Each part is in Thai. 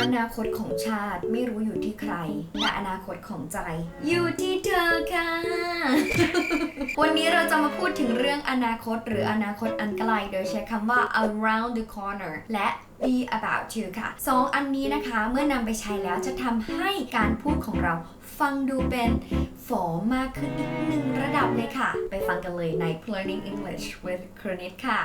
อนาคตของชาติไม่รู้อยู่ที่ใคร แต่อนาคตของใจ อยู่ที่เธอค่ะ วันนี้เราจะมาพูดถึงเรื่องอนาคต หรืออนาคตอันไกล โดยใช้คำว่า around the corner และ be about to ค่ะสองอันนี้นะคะเมื่อนำไปใช้แล้วจะทำให้การพูดของเราฟังดูเป็นฝอมากขึ้นอีกหนึ่งระดับเลยค่ะ ไปฟังกันเลยใน Learning English with ครูนิดค่ะ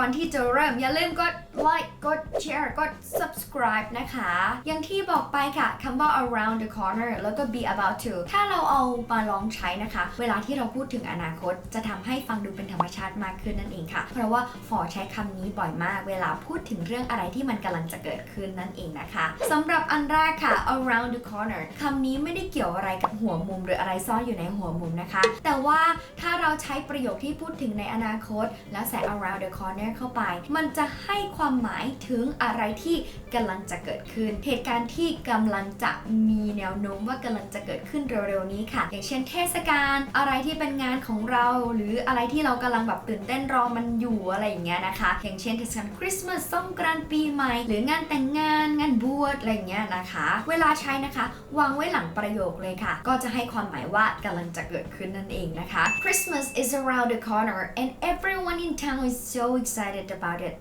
ก่อนที่จะเริ่มอย่าลืมกดไลค์กดแชร์กด subscribe นะคะ อย่างที่บอกไปค่ะคำว่า around the corner แล้วก็ be about to ถ้าเราเอามาลองใช้นะคะ เวลาที่เราพูดถึงอนาคตจะทำให้ฟังดูเป็น ชาติมากขึ้นนั่นเองค่ะ เพราะว่าฟอใช้คำนี้บ่อยมากเวลาพูดถึงเรื่องอะไรที่มันกำลังจะเกิดขึ้นนั่นเองนะคะสำหรับอันแรกค่ะ around the corner คำนี้ไม่ได้เกี่ยวอะไรกับหัวมุม หรืออะไรซ่อนอยู่ในหัวมุมนะคะ แต่ว่าถ้าเราใช้ประโยคที่พูดถึงในอนาคต แล้วใส่ around the corner เข้าไป มันจะให้ความหมายถึงอะไรที่กำลังจะเกิดขึ้น เหตุการณ์ที่กำลังจะมีแนวโน้มว่ากำลังจะเกิดขึ้นเร็วๆนี้ค่ะ อย่างเช่นเทศกาลอะไรที่เป็นงานของเรา หรืออะไรที่เรากำลังแบบตื่นเต้นรอมันอยู่อะไรอย่างเงี้ยนะคะอย่างเช่นเทศกาลคริสต์มาสสงกรานต์ปีใหม่ หรืองานแต่งงานงานบวชอะไรอย่างเงี้ยนะคะ เวลาใช้นะคะ วางไว้หลังประโยคเลยค่ะ ก็จะให้ความหมายว่ากำลังจะเกิดขึ้นนั่นเองนะคะ Christmas is around the corner and everyone in town is so excited about it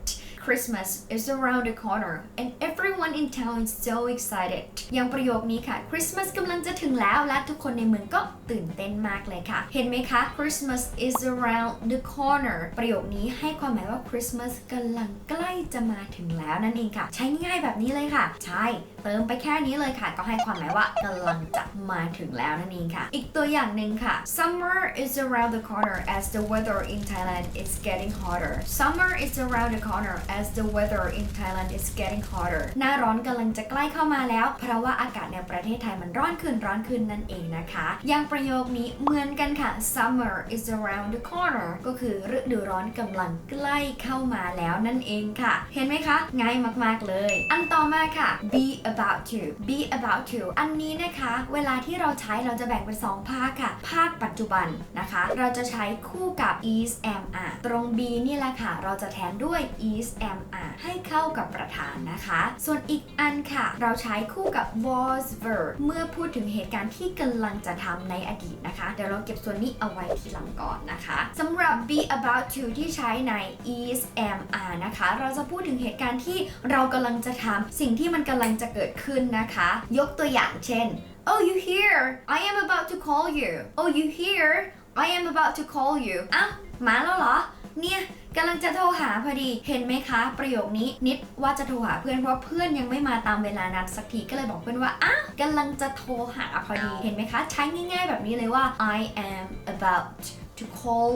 Christmas is around the corner and everyone in town is so excited อย่างประโยคนี้ค่ะ Christmas กำลังจะถึงแล้วและทุกคนในเมืองก็ตื่นเต้นมากเลยค่ะ เห็นไหมคะ Christmas is around the corner ประโยคนี้ให้ความหมายว่า Christmas กำลังใกล้จะมาถึงแล้วนั่นเองค่ะ ใช้ง่ายแบบนี้เลยค่ะ ใช่ เติมไปแค่นี้เลยค่ะ ก็ให้ความหมายว่ากำลังจะมาถึงแล้วนั่นเองค่ะ อีกตัวอย่างหนึ่งค่ะ Summer is around the corner as the weather in Thailand is getting hotter Summer is around the corner as as the weather in Thailand is getting hotter หน้าร้อนกำลังจะใกล้เข้ามาแล้ว เพราะว่าอากาศในประเทศไทยมันร้อนขึ้นร้อนขึ้นนั่นเองนะคะ อย่างประโยคนี้เหมือนกันค่ะ Summer is around the corner ก็คือฤดูร้อนกำลังใกล้เข้ามาแล้วนั่นเองค่ะ เห็นไหมคะ ง่ายมากๆเลย อันต่อมาค่ะ be about to be about to อันนี้นะคะ เวลาที่เราใช้เราจะแบ่งเป็น2ภาคค่ะ ภาคปัจจุบันนะคะ เราจะใช้คู่กับ is am are ตรง be นี่แหละค่ะ เราจะแทนด้วย is am are ให้เข้ากับประธานนะคะ ส่วนอีกอันค่ะ เราใช้คู่กับ was verb เมื่อพูดถึงเหตุการณ์ที่กำลังจะทำในอดีตนะคะ เดี๋ยวเราเก็บส่วนนี้เอาไว้ทีหลังก่อนนะคะสำหรับ be about to ที่ใช้ใน is am are นะคะ เราจะพูดถึงเหตุการณ์ที่เรากำลังจะทำสิ่งที่มันกำลังจะเกิดขึ้นนะคะ ยกตัวอย่างเช่น Oh you here I am about to call you Oh you here I am about to call you อ้าวมาแล้วเหรอ เนี่ยกำลังจะโทรหาพอดีเห็นไหมคะ ประโยคนี้นิดว่าจะโทรหาเพื่อนเพราะเพื่อนยังไม่มาตามเวลานัดสักทีก็เลยบอกเพื่อนว่าอ้าวกำลังจะโทรหาพอดีเห็นไหมคะ ใช้ง่ายๆแบบนี้เลยว่า I am about to call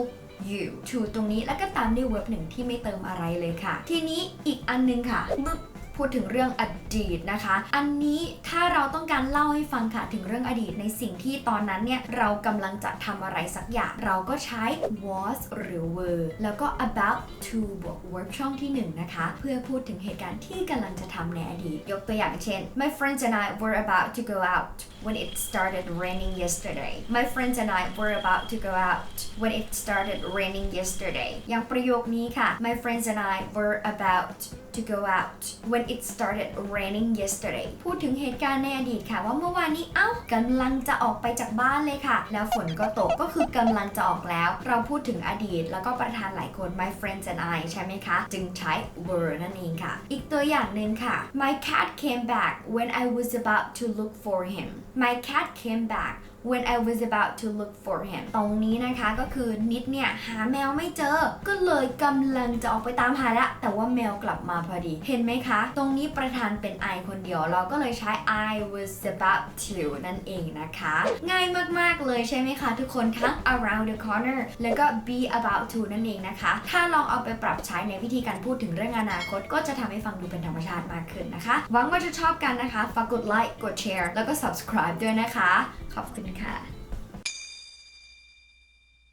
you to ตรงนี้แล้วก็ตามด้วย verb หนึ่งที่ไม่เติมอะไรเลยค่ะ ทีนี้อีกอันนึงค่ะบึ๊บ พูดถึงเรื่องอดีตนะคะ อันนี้ถ้าเราต้องการเล่าให้ฟังค่ะถึงเรื่องอดีตในสิ่งที่ตอนนั้นเนี่ยเรากำลังจะทำอะไรสักอย่าง เราก็ใช้ was หรือ were แล้วก็ about to บวก verb ช่องที่หนึ่งนะคะ เพื่อพูดถึงเหตุการณ์ที่กำลังจะทำในอดีต ยกตัวอย่างเช่น My friends and I were about to go out when it started raining yesterday My friends and I were about to go out when it started raining yesterday อย่างประโยคนี้ค่ะ My friends and I were about to go out when it started raining yesterday พูดถึงเหตุการณ์ในอดีตค่ะ ว่าเมื่อวานนี้เอ้ากำลังจะออกไปจากบ้านเลยค่ะ แล้วฝนก็ตกก็คือกำลังจะออกแล้ว เราพูดถึงอดีต แล้วก็ประธานหลายคน my friends and I ใช่ไหมคะ จึงใช้ were นั่นเองค่ะ อีกตัวอย่างหนึ่งค่ะ my cat came back when I was about to look for him my cat came back when I was about to look for him ตรงนี้นะคะก็คือนิดเนี่ย หาแมวไม่เจอ ก็เลยกำลังจะออกไปตามหาละแต่ว่าแมวกลับมาพอดี เห็นไหมคะ ตรงนี้ประธานเป็น I คนเดียว เราก็เลยใช้ I was about to นั่นเองนะคะ ง่ายมากๆ เลยใช่ไหมคะทุกคนทั้ง around the corner แล้วก็ be about to นั่นเองนะคะ ถ้าลองเอาไปปรับใช้ในวิธีการพูดถึงเรื่องอนาคต ก็จะทำให้ฟังดูเป็นธรรมชาติมากขึ้นนะคะ หวังว่าจะชอบกันนะคะ ฝากกดไลค์ กดแชร์ แล้วก็ subscribe ด้วยนะคะ ขอบคุณค่ะ